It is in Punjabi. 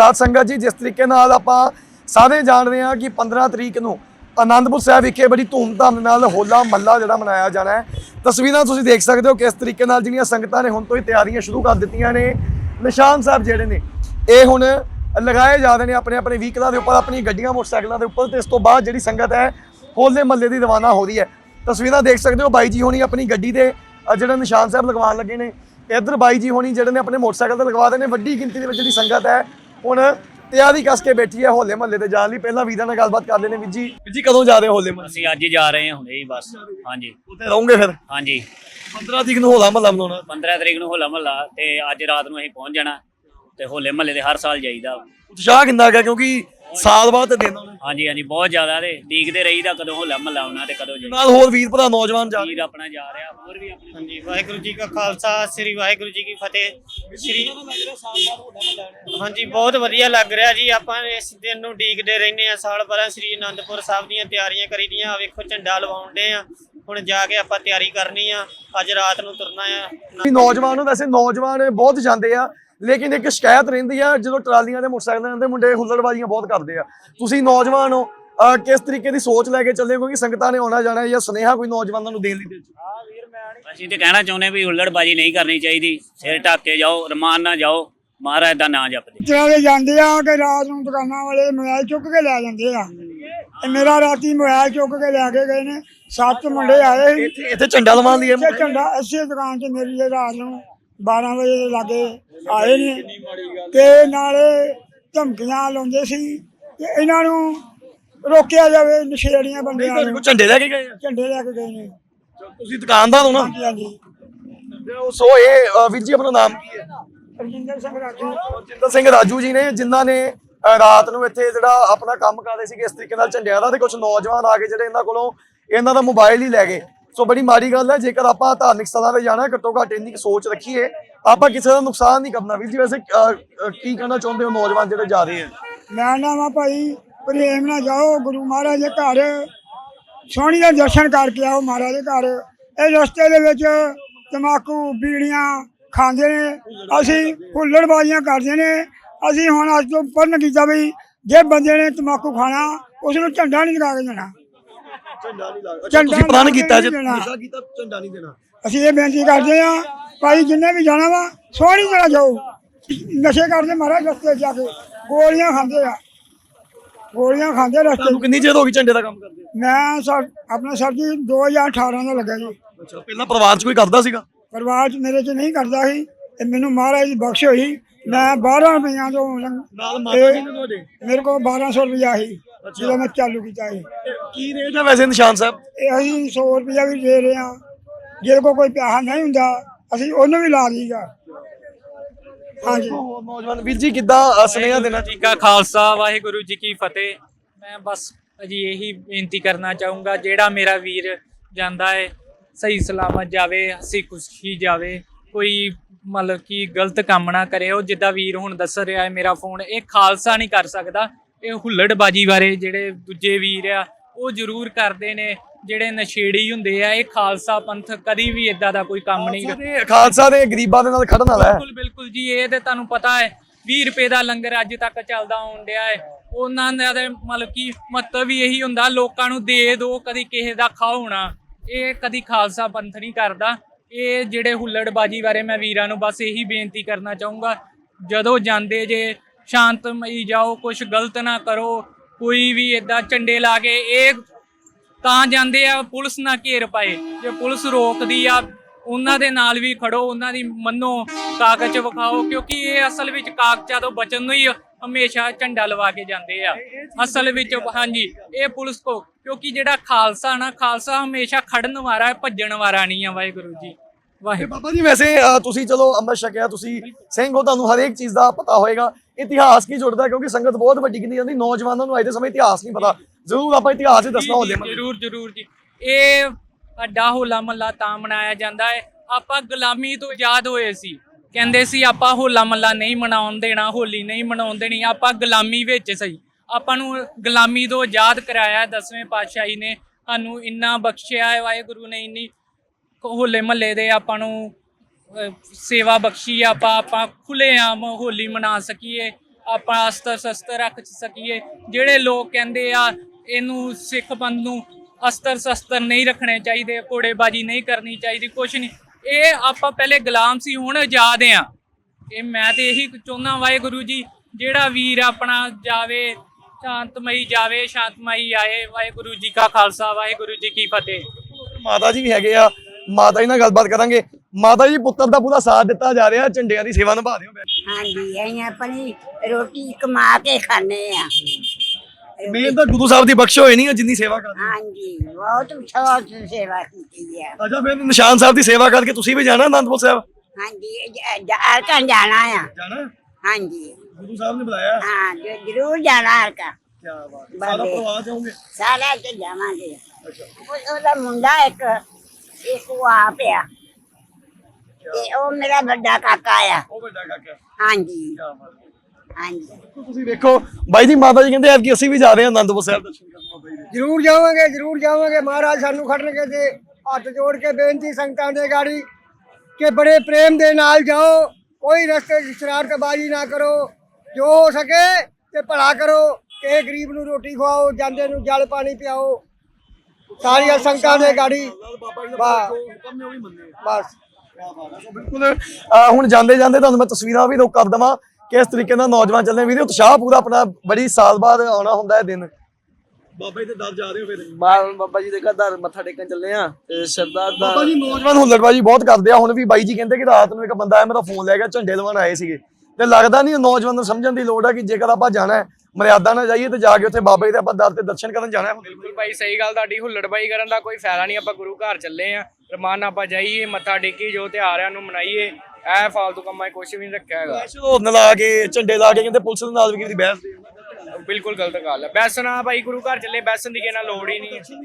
ਸਾਧ ਸੰਗਤ ਜੀ ਜਿਸ ਤਰੀਕੇ ਨਾਲ ਆਪਾਂ ਸਾਰੇ ਜਾਣਦੇ ਹਾਂ ਕਿ 15 ਤਰੀਕ ਨੂੰ ਆਨੰਦਪੁਰ ਸਾਹਿਬ ਵਿਖੇ ਬੜੀ ਧੂਮਧਾਮ ਨਾਲ ਹੋਲਾ ਮਹੱਲਾ ਜਿਹੜਾ ਮਨਾਇਆ ਜਾਣਾ ਹੈ। ਤਸਵੀਰਾਂ ਤੁਸੀਂ ਦੇਖ ਸਕਦੇ ਹੋ ਕਿਸ ਤਰੀਕੇ ਨਾਲ ਜਿਹੜੀਆਂ ਸੰਗਤਾਂ ਨੇ ਹੁਣ ਤੋਂ ਹੀ ਤਿਆਰੀਆਂ ਸ਼ੁਰੂ ਕਰ ਦਿੱਤੀਆਂ ਨੇ। ਨਿਸ਼ਾਨ ਸਾਹਿਬ ਜਿਹੜੇ ਨੇ ਇਹ ਹੁਣ ਲਗਾਏ ਜਾ ਰਹੇ ਨੇ ਆਪਣੇ ਆਪਣੇ ਵਹੀਕਲਾਂ ਦੇ ਉੱਪਰ ਆਪਣੀ ਗੱਡੀਆਂ ਮੋਟਰਸਾਈਕਲਾਂ ਦੇ ਉੱਪਰ ਤੇ ਇਸ ਤੋਂ ਬਾਅਦ ਜਿਹੜੀ ਸੰਗਤ ਹੈ ਹੋਲੇ ਮਹੱਲੇ ਦੀ ਰਵਾਨਾ ਹੋ ਰਹੀ ਹੈ। ਤਸਵੀਰਾਂ ਦੇਖ ਸਕਦੇ ਹੋ ਬਾਈ ਜੀ ਹੋਣੀ ਆਪਣੀ ਗੱਡੀ ਤੇ ਅ, ਜਿਹੜਾ ਨਿਸ਼ਾਨ ਸਾਹਿਬ ਲਗਵਾਉਣ ਲੱਗੇ ਨੇ। ਇੱਧਰ ਬਾਈ ਜੀ ਹੋਣੀ ਜਿਹੜੇ ਨੇ ਆਪਣੇ ਮੋਟਰਸਾਈਕਲ ਤੇ ਲਗਵਾ ਦੇ ਨੇ। ਵੱਡੀ ਗਿਣਤੀ ਦੇ ਵਿੱਚ ਜਿਹੜੀ ਸੰਗਤ ਹੈ ਹੁਣ ਤਿਆਰੀ ਕੱਸ ਕੇ ਬੈਠੀ ਹੈ ਹੋਲੇ ਮਹੱਲੇ ਤੇ ਜਾਣ ਲਈ। ਪਹਿਲਾਂ ਵੀਰਾਂ ਨਾਲ ਗੱਲਬਾਤ ਕਰ ਲੈਣੇ ਵੀਰ ਜੀ। ਵੀਰ ਜੀ ਕਦੋਂ ਜਾ ਰਹੇ ਹੋ ਹੋਲੇ ਮਹੱਲੇ? ਅਸੀਂ ਅੱਜ ਹੀ ਜਾ ਰਹੇ ਹਾਂ ਹੁਣੇ ਹੀ ਬਸ। ਹਾਂਜੀ। ਉੱਤੇ ਰਹੋਗੇ ਫਿਰ? ਹਾਂਜੀ। 15 ਤਰੀਕ ਨੂੰ ਹੋਲਾ ਮਹੱਲਾ ਮਨਾਉਣਾ। 15 ਤਰੀਕ ਨੂੰ ਹੋਲਾ ਮਹੱਲਾ ਤੇ ਅੱਜ ਰਾਤ ਨੂੰ ਅਸੀਂ ਪਹੁੰਚ ਜਾਣਾ ਤੇ ਹੋਲੇ ਮਹੱਲੇ ਦੇ ਹਰ ਸਾਲ ਜਾਈਦਾ। ਉਤਸ਼ਾਹ ਕਿੰਨਾ ਹੈਗਾ ਕਿਉਂਕਿ ਸਾਲ ਬਾਅਦ ਆਉਣੇ ਹਾਂਜੀ ਹਾਂਜੀ ਬਹੁਤ ਜ਼ਿਆਦਾ ਤੇ। ਡੀਕਦੇ ਰਹੀਦਾ ਕਦੋਂ ਹੋਲਾ ਮਹੱਲਾ ਆਉਣਾ ਤੇ ਕਦੋਂ ਜਾਈਦਾ ਨਾਲ ਹੋਰ ਵੀਰ ਭਰਾ ਨੌਜਵਾਨ ਜਾ ਰਹੇ ਵੀਰ ਆਪਣਾ ਜਾ ਰਿਹਾ ਹੋਰ ਵੀ ਆਪਣੇ। ਹਾਂਜੀ ਵਾਹਿਗੁਰੂ ਜੀ ਕਾ ਖਾਲਸਾ ਸ੍ਰੀ ਵਾਹਿਗੁਰੂ ਜੀ ਕੀ ਫਤਿਹ। ਸ੍ਰੀ ਹਾਂਜੀ ਬਹੁਤ ਵਧੀਆ ਲੱਗ ਰਿਹਾ ਜੀ। ਆਪਾਂ ਇਸ ਦਿਨ ਨੂੰ ਡੀਕਦੇ ਰਹਿੰਦੇ ਆ ਸਾਲ ਭਰਾਂ ਸ੍ਰੀ ਅਨੰਦਪੁਰ ਸਾਹਿਬ ਦੀਆਂ ਤਿਆਰੀਆਂ ਕਰੀਦੀਆਂ ਆ ਵੇਖੋ ਝੰਡਾ ਲਵਾਉਂਦੇ ਆ ਹੁਣ ਜਾ ਕੇ ਆਪਾਂ ਤਿਆਰੀ ਕਰਨੀ ਆ। ਅੱਜ ਰਾਤ ਨੂੰ ਤੁਰਨਾ ਆ। ਨੌਜਵਾਨ ਨੂੰ ਵੈਸੇ ਨੌਜਵਾਨ ਬਹੁਤ ਜਾਂਦੇ ਆ। ਲੇਕਿਨ ਇੱਕ ਸ਼ਿਕਾਇਤ ਰਹਿੰਦੀ ਆ ਜਦੋਂ ਟਰਾਲੀਆਂ ਦੇ ਮੋਟਰਸਾਈਕਲਾਂ ਦੇ ਮੁੰਡੇ ਹੁੱਲੜਬਾਜ਼ੀਆਂ ਬਹੁਤ ਕਰਦੇ ਆ। ਤੁਸੀਂ ਨੌਜਵਾਨ ਹੋ ਕਿਸ ਤਰੀਕੇ ਦੀ ਸੋਚ ਲੈ ਕੇ ਚੱਲੇ ਹੋ? ਕਿਉਂਕਿ ਸੰਗਤਾਂ ਨੇ ਆਉਣਾ ਜਾਣਾ ਜਾਂ ਸੁਨੇਹਾ ਕੋਈ ਨੌਜਵਾਨਾਂ ਨੂੰ ਦੇਣ ਲਈ ਦਿਲ 'ਚ? ਅਸੀਂ ਤੇ ਕਹਿਣਾ ਚਾਹੁੰਦੇ ਵੀ ਹੁੱਲੜਬਾਜੀ ਨਹੀਂ ਕਰਨੀ ਚਾਹੀਦੀ। ਸਿਰ ਢੱਕ ਕੇ ਜਾਓ ਰਮਾਨ ਨਾਲ ਜਾਓ ਮਹਾਰਾਜ ਦਾ ਨਾਂ ਜਪਦੇ। ਚਲਾਵੇ ਜਾਂਦੇ ਆ ਕਿ ਰਾਤ ਨੂੰ ਦੁਕਾਨਾਂ ਵਾਲੇ ਮੋਬਾਈਲ ਚੁੱਕ ਕੇ ਲੈ ਜਾਂਦੇ ਆ। ਤੇ ਮੇਰਾ ਰਾਤੀ ਮੋਬਾਈਲ ਚੁੱਕ ਕੇ ਲੈ ਕੇ ਗਏ ਨੇ। ਸੱਤ ਮੁੰਡੇ ਆਏ ਸੀ। ਇੱਥੇ ਇੱਥੇ ਝੰਡਾ ਲਵਾਉਣ ਲਈ ਤੇ ਝੰਡਾ ਐਸੇ ਦੁਕਾਨ 'ਚ ਮੇਰੀ ਰਾਤ ਨੂੰ 12 ਵਜੇ ਦੇ ਲਾਗੇ ਆਏ ਨੇ ਤੇ ਨਾਲੇ ਧਮਕੀਆਂ ਲਾਉਂਦੇ ਸੀ ਕਿ ਇਹਨਾਂ ਨੂੰ ਰੋਕਿਆ ਜਾਵੇ ਨਸ਼ੇੜੀਆਂ ਬੰਦਿਆਂ ਨੂੰ। ਝੰਡੇ ਲੈ ਕੇ ਗਏ ਆ? ਝੰਡੇ ਲੈ ਕੇ ਗਏ ਨੇ। ਤੁਸੀਂ ਦੁਕਾਨਦਾਰ ਹੋ ਨਾ? ਹਾਂਜੀ ਹਾਂਜੀ। ਤੇ ਉਹ ਸੋ ਇਹ ਵੀਰ ਜੀ ਆਪਣਾ ਨਾਮ ਕੀ ਹੈ? ਰਜਿੰਦਰ ਸਿੰਘ ਰਾਜੂ। ਜਿੰਦਰ ਸਿੰਘ ਰਾਜੂ ਜੀ ਨੇ ਜਿਨ੍ਹਾਂ ਨੇ ਰਾਤ ਨੂੰ ਇੱਥੇ ਜਿਹੜਾ ਆਪਣਾ ਕੰਮ ਕਰਦੇ ਸੀਗੇ ਇਸ ਤਰੀਕੇ ਨਾਲ ਝੰਡਿਆਂ ਦਾ ਤੇ ਕੁਝ ਨੌਜਵਾਨ ਆ ਕੇ ਜਿਹੜੇ ਇਹਨਾਂ ਕੋਲੋਂ ਇਹਨਾਂ ਦਾ ਮੋਬਾਈਲ ਹੀ ਲੈ ਗਏ। ਸੋ ਬੜੀ ਮਾੜੀ ਗੱਲ ਹੈ, ਜੇਕਰ ਆਪਾਂ ਧਾਰਮਿਕ ਸਥਾਨਾਂ ਤੇ ਜਾਣਾ ਘੱਟੋ ਘੱਟ ਇੰਨੀ ਕੁ ਸੋਚ ਰੱਖੀਏ, ਆਪਾਂ ਕਿਸੇ ਦਾ ਨੁਕਸਾਨ ਨਹੀਂ ਕਰਨਾ। ਵੀਰ ਜੀ, ਵੈਸੇ ਕੀ ਕਹਿਣਾ ਚਾਹੁੰਦੇ ਹੋ ਨੌਜਵਾਨ ਜਿਹੜੇ ਜਾ ਰਹੇ ਆ ਮੈਂ ਨਾਮਾ ਭਾਈ, ਪ੍ਰੇਮ ਨਾਲ ਜਾਓ, ਗੁਰੂ ਮਹਾਰਾਜ ਦੇ ਘਰ। ਸੋਹਣੀ ਦਾ ਦਰਸ਼ਨ ਕਰਕੇ ਆਓ ਮਹਾਰਾਜ ਦੇ ਘਰ। ਇਹ ਰਸਤੇ ਦੇ ਵਿੱਚ ਤਮਾਕੂ, ਬੀੜੀਆਂ ਖਾਂਦੇ ਨੇ। ਅਸੀਂ ਹੁੱਲੜਬਾਜ਼ੀਆਂ ਕਰਦੇ ਨੇ। ਅਸੀਂ ਹੁਣ ਅੱਜ ਤੋਂ ਪਰਨ ਕੀਤਾ ਵੀ ਜੇ ਬੰਦੇ ਨੇ ਤਮਾਕੂ ਖਾਣਾ ਉਸ ਨੂੰ ਝੰਡਾ ਨਹੀਂ ਲਗਾ ਕੇ ਦੇਣਾ। ਝੰਡਾ ਨਹੀਂ ਲੱਗਦਾ ਝੰਡਾ ਤੁਸੀਂ ਕੇ ਕੀਤਾ ਜੇ। ਨਸ਼ਾ ਕੀਤਾ ਝੰਡਾ ਨਹੀਂ ਦੇਣਾ। ਅਸੀਂ ਇਹ ਬੇਨਤੀ ਕਰਦੇ ਆ ਭਾਈ ਜਿੰਨੇ ਵੀ ਜਾਣਾ ਵਾ ਸੋਹਣੀ ਤਰ੍ਹਾਂ ਜਾਓ। ਨਸ਼ੇ ਕਰਦੇ ਮਹਾਰਾਜ ਰਸਤੇ ਜਾ ਕੇ ਗੋਲੀਆਂ ਖਾਂਦੇ ਆ। ਗੋਲੀਆਂ ਖਾਂਦੇ ਰਸਤੇ। ਤੁਹਾਨੂੰ ਕਿੰਨੀ ਚਿਰ ਹੋ ਗਈ ਝੰਡੇ ਦਾ ਕੰਮ ਕਰਦੇ ਮੈਂ ਸਰ ਆਪਣਾ ਸਰ ਜੀ 2018 ਦਾ ਲੱਗਾ ਜੀ। ਅੱਛਾ ਪਹਿਲਾਂ ਪਰਿਵਾਰ 'ਚ ਕੋਈ ਕਰਦਾ ਸੀਗਾ? ਪਰਿਵਾਰ ਚ ਮੇਰੇ ਚ ਨਹੀਂ ਕਰਦਾ ਸੀ। ਤੇ ਮੈਨੂੰ ਮਹਾਰਾਜ ਦੀ ਬਖਸ਼ ਹੋਈ। ਮੈਂ 12 ਰੁਪਈਆਂ ਤੋਂ ਤੁਹਾਡੇ ਮੇਰੇ ਕੋਲ 1200 ਰੁਪਈਆ ਸੀ। ਜਦੋਂ ਮੈਂ ਚਾਲੂ ਕੀਤਾ ਸੀ ਕੀ ਰੇਟ ਹੈ ਵੈਸੇ ਨਿਸ਼ਾਨ ਸਾਹਿਬ? ਇਹ ਅਸੀਂ 100 ਰੁਪਈਆ ਵੀ ਦੇ ਰਹੇ ਹਾਂ। ਜੇ ਕੋਈ ਕੋਈ ਪੈਸਾ ਨਹੀਂ ਹੁੰਦਾ ਅਸੀਂ ਉਹਨੂੰ ਵੀ ਲਾ ਦਈਦਾ। ਹਾਂਜੀ। ਹੋਰ ਨੌਜਵਾਨ ਵੀਰ ਜੀ ਕਿੱਦਾਂ ਸੁਨੇਹਾ ਦੇਣਾ? ਜੀ ਕਾ ਖਾਲਸਾ ਵਾਹਿਗੁਰੂ ਜੀ ਕੀ ਫਤਿਹ। ਮੈਂ ਬਸ ਅਜੀ ਇਹੀ ਬੇਨਤੀ ਕਰਨਾ ਚਾਹੂੰਗਾ ਜਿਹੜਾ ਮੇਰਾ ਵੀਰ ਜਾਂਦਾ ਹੈ ਸਹੀ ਸਲਾਮਤ ਜਾਵੇ ਹੱਸੀ ਖੁਸ਼ੀ ਜਾਵੇ ਕੋਈ ਮਤਲਬ ਕਿ ਗਲਤ ਕੰਮ ਨਾ ਕਰੇ ਉਹ ਜਿੱਦਾਂ ਵੀਰ ਹੁਣ ਦੱਸ ਰਿਹਾ ਹੈ ਮੇਰਾ ਫੋਨ ਇਹ ਖਾਲਸਾ ਨਹੀਂ ਕਰ ਸਕਦਾ। ਇਹ ਹੁੱਲੜਬਾਜੀ ਬਾਰੇ ਜਿਹੜੇ ਦੂਜੇ ਵੀਰ ਆ ਉਹ ਜ਼ਰੂਰ ਕਰਦੇ ਨੇ। ਜਿਹੜੇ ਨਸ਼ੇੜੀ ਹੁੰਦੇ ਆ ਇਹ ਖਾਲਸਾ ਪੰਥ ਕਦੀ ਵੀ ਇਦਾਂ ਦਾ ਕੋਈ ਕੰਮ ਨਹੀਂ ਖਾਲਸਾ ਦੇ- ਖਾਲਸਾ ਦੇ ਗਰੀਬਾਂ ਦੇ ਨਾਲ ਖੜਨ ਵਾਲਾ ਬਿਲਕੁਲ ਬਿਲਕੁਲ ਜੀ ਇਹ ਤੇ ਤੁਹਾਨੂੰ ਪਤਾ ਹੈ 20 ਰੁਪਏ ਦਾ ਲੰਗਰ ਅੱਜ ਤੱਕ ਚੱਲਦਾ ਆਉਣ ਡਿਆ ਹੈ। ਉਹਨਾਂ ਦਾ ਮਤਲਬ ਕਿ ਮਤਲਬ ਵੀ ਇਹੀ ਹੁੰਦਾ ਲੋਕਾਂ ਨੂੰ ਦੇ ਦੋ ਕਦੀ ਕਿਸੇ ਦਾ ਨਾ ਇਹ ਕਦੀ ਖਾਲਸਾ ਪੰਥ ਨਹੀਂ ਕਰਦਾ। ਇਹ ਜਿਹੜੇ ਹੁੱਲੜਬਾਜੀ ਬਾਰੇ ਮੈਂ ਵੀਰਾਂ ਨੂੰ ਬਸ ਇਹੀ ਬੇਨਤੀ ਕਰਨਾ ਚਾਹੂੰਗਾ ਜਦੋਂ ਜਾਂਦੇ ਜੇ ਸ਼ਾਂਤਮਈ ਜਾਓ ਕੁਝ ਗਲਤ ਨਾ ਕਰੋ ਕੋਈ ਵੀ ਇਦਾਂ ਝੰਡੇ ਲਾ ਕੇ ਇਹ ਤਾਂ ਜਾਂਦੇ ਆ ਪੁਲਿਸ ਨਾ ਘੇਰ ਪਾਏ। ਜੇ ਪੁਲਿਸ ਰੋਕਦੀ ਆ ਉਹਨਾਂ ਦੇ ਨਾਲ ਵੀ ਖੜੋ ਉਹਨਾਂ ਦੀ ਮੰਨੋ ਕਾਗਜ਼ ਵਿਖਾਓ ਕਿਉਂਕਿ ਇਹ ਅਸਲ ਵਿੱਚ ਕਾਗਜ਼ਾਂ ਤੋਂ ਬਚਣ ਨੂੰ ਹੀ ਹਮੇਸ਼ਾ ਝੰਡਾ ਲਵਾ ਕੇ ਜਾਂਦੇ ਆ। ਅਸਲ ਵਿੱਚ ਹਾਂਜੀ ਇਹ ਪੁਲਿਸ ਕੋ ਕਿਉਂਕਿ ਜਿਹੜਾ ਖਾਲਸਾ ਨਾ ਖਾਲਸਾ ਹਮੇਸ਼ਾ ਖੜਨ ਵਾਲਾ ਭੱਜਣ ਵਾਲਾ ਨਹੀਂ ਆ ਵਾਹਿਗੁਰੂ ਜੀ। ਤੇ ਵਾਹਿਗੁਰੂ ਬਾਬਾ ਜੀ ਵੈਸੇ ਤੁਸੀਂ ਚਲੋ ਅੰਮ੍ਰਿਤ ਛਕਿਆ ਤੁਸੀਂ ਸਿੰਘ ਹੋ ਤੁਹਾਨੂੰ ਹਰੇਕ ਚੀਜ਼ ਦਾ ਪਤਾ ਹੋਏਗਾ। ਇਤਿਹਾਸ ਕੀ ਜੁੜਦਾ ਕਿਉਂਕਿ ਸੰਗਤ ਬਹੁਤ ਵੱਡੀ ਗਿਣਤੀ ਜਾਂਦੀ ਨੌਜਵਾਨਾਂ ਨੂੰ ਅੱਜ ਦੇ ਸਮੇਂ ਇਤਿਹਾਸ ਨਹੀਂ ਪਤਾ। ਜ਼ਰੂਰ ਆਪਾਂ ਇਤਿਹਾਸ ਹੀ ਦੱਸਣਾ ਹੋਲੇ ਮਹੱਲੇ ਜਰੂਰ ਜਰੂਰ ਜੀ। ਇਹ ਅੱਡਾ ਹੋਲਾ ਮਹੱਲਾ ਤਾਂ ਮਨਾਇਆ ਜਾਂਦਾ ਹੈ। ਆਪਾਂ ਗੁਲਾਮੀ ਤੋਂ ਆਜ਼ਾਦ ਹੋਏ ਸੀ। ਕਹਿੰਦੇ ਸੀ ਆਪਾਂ ਹੋਲਾ ਮਹੱਲਾ ਨਹੀਂ ਮਨਾਉਣ ਦੇਣਾ ਹੋਲੀ ਨਹੀਂ ਮਨਾਉਣ ਦੇਣੀ ਆਪਾਂ ਗੁਲਾਮੀ ਵਿੱਚ ਸਹੀ ਆਪਾਂ ਨੂੰ ਗੁਲਾਮੀ ਤੋਂ ਆਜ਼ਾਦ ਕਰਾਇਆ ਦਸਵੇਂ ਪਾਤਸ਼ਾਹੀ ਨੇ। ਸਾਨੂੰ ਇੰਨਾ ਬਖਸ਼ਿਆ ਹੈ ਵਾਹਿਗੁਰੂ ਨੇ ਇੰਨੀ ਹੋਲੇ ਮਹੱਲੇ ਦੇ ਆਪਾਂ ਨੂੰ ਸੇਵਾ ਬਖਸ਼ੀ ਹੈ, ਆਪਾਂ ਆਪਾਂ ਖੁੱਲੇ ਆਮ ਹੋਲੀ ਮਨਾ ਸਕੀਏ ਆਪਾਂ ਅਸਤਰ ਸ਼ਸਤਰ ਰੱਖ ਸਕੀਏ। ਜਿਹੜੇ ਲੋਕ ਕਹਿੰਦੇ ਆ ਇਹਨੂੰ ਸਿੱਖ ਪੰਥ ਨੂੰ ਅਸਤਰ ਸ਼ਸਤਰ ਨਹੀਂ ਰੱਖਣੇ ਚਾਹੀਦੇ ਘੋੜੇਬਾਜ਼ੀ ਨਹੀਂ ਕਰਨੀ ਚਾਹੀਦੀ ਕੁਛ ਨਹੀਂ। ਇਹ ਆਪਾਂ ਪਹਿਲੇ ਗੁਲਾਮ ਸੀ ਹੁਣ ਆਜ਼ਾਦ ਆ। ਇਹ ਮੈਂ ਤੇ ਇਹੀ ਚਾਹੁੰਦਾ ਵਾਹਿਗੁਰੂ ਜੀ ਜਿਹੜਾ ਵੀਰ ਆਪਣਾ ਜਾਵੇ ਸ਼ਾਂਤਮਈ ਜਾਵੇ ਸ਼ਾਂਤਮਈ ਆਏ ਵਾਹਿਗੁਰੂ ਜੀ ਕਾ ਖਾਲਸਾ ਵਾਹਿਗੁਰੂ ਜੀ ਕੀ ਫਤਿਹ। ਮਾਤਾ ਜੀ ਵੀ ਹੈਗੇ ਆ ਮਾਤਾ ਜੀ ਨਾਲ ਗੱਲਬਾਤ ਕਰਾਂਗੇ। ਮਾਤਾ ਜੀ ਪੁੱਤਰ ਦਾ ਪੂਰਾ ਸਾਥ ਦਿੱਤਾ ਜਾ ਰਿਹਾ ਝੰਡਿਆਂ ਦੀ ਸੇਵਾ ਨਿਭਾ ਰਹੇ ਹੋ ਹਾਂਜੀ ਅਸੀਂ ਆਪਣੀ ਰੋਟੀ ਕਮਾ ਕੇ ਖਾਂਦੇ ਆ ਮੇਨ ਤਾਂ ਗੁਰੂ ਸਾਹਿਬ ਦੀ ਬਖਸ਼ ਹੋਏ ਨਹੀਂ ਜਿੰਨੀ ਸੇਵਾ ਕਰਦੇ ਹਾਂਜੀ ਬਹੁਤ ਬਹੁਤ ਸੇਵਾ ਕੀਤੀ ਹੈ ਅੱਛਾ ਫਿਰ ਨਿਸ਼ਾਨ ਸਾਹਿਬ ਦੀ ਸੇਵਾ ਕਰਕੇ ਤੁਸੀਂ ਵੀ ਜਾਣਾ ਅਨੰਦਪੁਰ ਸਾਹਿਬ? ਹਾਂਜੀ ਹਲਕਾ ਜਾਣਾ ਆ। ਜਾਣਾ? ਹਾਂਜੀ। ਗੁਰੂ ਸਾਹਿਬ ਨੇ ਬੁਲਾਇਆ? ਹਾਂ ਜ਼ਰੂਰ ਜਾਣਾ ਹਲਕਾ ਕੀ ਬਾਤ ਸਾਰਾ। ਪਰਿਵਾਰ ਜਾਓਗੇ? ਸਾਰਾ ਤੇ ਜਾਵਾਂਗੇ। ਉਹ- ਉਹਦਾ ਮੁੰਡਾ ਇੱਕ ਇੱਕ ਉਹ ਆਪ ਆ। ਤੇ ਉਹ ਮੇਰਾ ਵੱਡਾ ਕਾਕਾ ਆ। ਉਹ ਵੱਡਾ ਕਾਕਾ। ਹਾਂਜੀ। ਕੀ ਬਾਤ ਹਾਂਜੀ। ਤੁਸੀਂ ਵੇਖੋ ਬਾਈ ਜੀ ਮਾਤਾ ਜੀ ਕਹਿੰਦੇ ਐਤਕੀ ਅਸੀਂ ਵੀ ਜਾ ਰਹੇ ਹਾਂ ਅਨੰਦਪੁਰ ਸਾਹਿਬ ਦਰਸ਼ਨ ਕਰਨ ਬਾਬਾ ਜੀ ਦੇ। ਜ਼ਰੂਰ ਜਾਵਾਂਗੇ ਜ਼ਰੂਰ ਜਾਵਾਂਗੇ। ਮਹਾਰਾਜ ਸਾਨੂੰ ਖੜਨਗੇ ਤੇ ਹੱਥ ਜੋੜ ਕੇ ਬੇਨਤੀ ਸੰਗਤਾਂ ਦੇ ਗਾੜੀ ਕਿ ਬੜੇ ਪ੍ਰੇਮ ਦੇ ਨਾਲ ਜਾਓ। ਕੋਈ ਰਸਤੇ 'ਚ ਸ਼ਰਾਰਤਬਾਜ਼ੀ ਨਾ ਕਰੋ। ਜੋ ਹੋ ਸਕੇ ਤੇ ਭਲਾ ਕਰੋ। ਕਿਸੇ ਗਰੀਬ ਨੂੰ ਰੋਟੀ ਖਵਾਓ ਜਾਂਦੇ ਨੂੰ ਜਲ ਪਾਣੀ ਪਿਆਓ। ਸਾਰੀਆਂ ਸੰਗਤਾਂ ਦੇ ਗਾੜੀ। ਵਾਹ। ਬਸ। ਬਿਲਕੁਲ। ਅਹ ਹੁਣ ਜਾਂਦੇ ਜਾਂਦੇ ਤੁਹਾਨੂੰ ਮੈਂ ਤਸਵੀਰਾਂ ਵੀ ਰੋਕ ਕਰ ਦਵਾਂ ਕਿਸ ਤਰੀਕੇ ਨਾਲ ਨੌਜਵਾਨ ਚੱਲਦੇ ਵੀਰੇ ਉਤਸ਼ਾਹ ਪੂਰਾ ਆਪਣਾ ਬੜੀ ਸਾਲ ਬਾਅਦ ਆਉਣਾ ਹੁੰਦਾ ਹੈ ਦਿਨ। ਬਾਬਾ ਜੀ ਤੇ ਦਰ ਜਾ ਰਹੇ ਹੋ ਫਿਰ। ਬਾਲ ਬਾਬਾ ਜੀ ਦੇ ਘਰ ਦਰ ਮੱਥਾ ਟੇਕਣ ਚੱਲੇ ਆ ਤੇ ਸਰਦਾਰ ਦਾ ਬਾਬਾ ਜੀ ਨੌਜਵਾਨ ਹੁੱਲੜਬਾਜੀ ਬਹੁਤ ਕਰਦੇ ਆ। ਹੁਣ ਵੀ ਬਾਈ ਜੀ ਕਹਿੰਦੇ ਕਿ ਰਾਤ ਨੂੰ ਇੱਕ ਬੰਦਾ ਆਇਆ ਮੇਰਾ ਫੋਨ ਲੈ ਗਿਆ ਝੰਡੇ ਲਵਾਉਣ ਆਏ ਸੀਗੇ। ਤੇ ਲੱਗਦਾ ਨਹੀਂ ਨੌਜਵਾਨ ਨੂੰ ਸਮਝਣ ਦੀ ਲੋੜ ਹੈ ਕਿ ਜੇਕਰ ਆਪਾਂ ਜਾਣਾ ਹੈ ਮਰਿਆਦਾ ਨਾਲ ਜਾਈਏ ਤੇ ਜਾ ਕੇ ਉੱਥੇ ਬਾਬਾ ਜੀ ਦੇ ਆਪਾਂ ਦਰ ਤੇ ਦਰਸ਼ਨ ਕਰਨ ਜਾਣਾ ਹੈ। ਬਿਲਕੁਲ ਭਾਈ ਸਹੀ ਗੱਲ ਤੁਹਾਡੀ। ਹੁੱਲੜਬਾਈ ਕਰਨ ਦਾ ਕੋਈ ਫਾਇਦਾ ਨਹੀਂ ਆਪਾਂ ਗੁਰੂ ਘਰ ਚੱਲੇ ਆ ਰਮਾਨ ਆਪਾਂ ਜਾਈਏ ਮੱਥਾ ਟੇਕੀ ਜੋ ਤਿਉਹਾਰਾਂ ਨੂੰ ਮਨਾਈਏ। ਐ ਫਾਲਤੂ ਕੰਮਾਂ 'ਚ ਕੁਝ ਵੀ ਨਹੀਂ ਰੱਖਿਆ ਹੈਗਾ। ਝੋਨ ਲਾ ਕੇ ਝੰਡੇ ਲਾ ਕੇ ਕਹਿੰਦੇ ਪੁਲਿਸ ਦੇ ਨਾਲ ਵੀ ਕਿਹਦੀ ਬਹਿਸ ਦੇ। ਬਿਲਕੁਲ ਗਲਤ ਗੱਲ ਹੈ। ਬੈਸਣਾ ਭਾਈ ਗੁਰੂ ਘਰ ਚੱਲੇ ਬੈਸਣ ਦੀ ਕਿਸੇ ਨਾਲ ਲੋੜ ਹੀ ਨਹੀਂ। ਹੈ